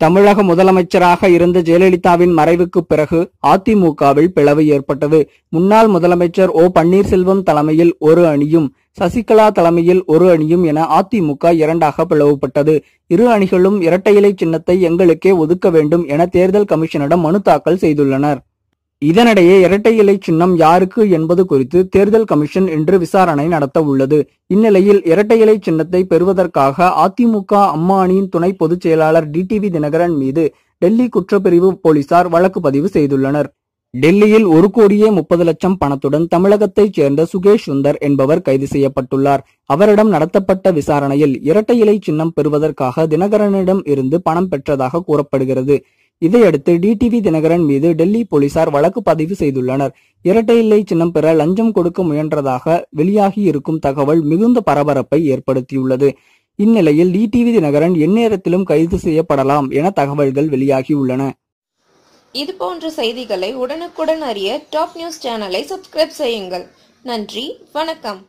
தமிழக முதலமைச்சராக இருந்த ஜெயலலிதாவின் மறைவுக்கு பிறகு அதிமுகவில் பிளவு ஏற்பட்டது. முன்னாள் முதலமைச்சர் ஓ பன்னீர்செல்வம் தலைமையில் ஒரு அணியும் சசிகலா தலைமையில் ஒரு அணியும் என அதிமுக இரண்டாக பிளவுபட்டது. இரு அணிகளும் இரட்டை இலை சின்னத்தை எங்களுக்கே ஒதுக்க வேண்டும் என தேர்தல் கமிஷனிடம் மனு தாக்கல் செய்துள்ளனர். இதனிடையே இரட்டை இலை சின்னம் யாருக்கு என்பது குறித்து தேர்தல் கமிஷன் இன்று விசாரணை நடத்த உள்ளது. இந்நிலையில் இரட்டை இலை சின்னத்தை பெறுவதற்காக அதிமுக அம்மா அணியின் துணை பொதுச் செயலாளர் டிடிவி தினகரன் மீது டெல்லி குற்றப்பிரிவு போலீசார் வழக்கு பதிவு செய்துள்ளனர். டெல்லியில் ஒரு கோடியே முப்பது லட்சம் பணத்துடன் தமிழகத்தைச் சேர்ந்த சுகேஷ் சுந்தர் என்பவர் கைது செய்யப்பட்டுள்ளார். அவரிடம் நடத்தப்பட்ட விசாரணையில் இரட்டை இலை சின்னம் பெறுவதற்காக தினகரனிடம் இருந்து பணம் பெற்றதாக கூறப்படுகிறது. இதையடுத்து டிடிவி தினகரன் மீது டெல்லி போலீசார் வழக்கு பதிவு செய்துள்ளனர். இரட்டை இலை சின்னம் பெற லஞ்சம் கொடுக்க முயன்றதாக வெளியாகி இருக்கும் தகவல் மிகுந்த பரபரப்பை ஏற்படுத்தியுள்ளது. இந்நிலையில் டிடிவி தினகரன் எந்நேரத்திலும் கைது செய்யப்படலாம் என தகவல்கள் வெளியாகியுள்ளன. இது போன்ற செய்திகளை உடனுக்குடன் அறிய டாப் நியூஸ் சேனலை சப்ஸ்கிரைப் செய்யுங்கள். நன்றி வணக்கம்.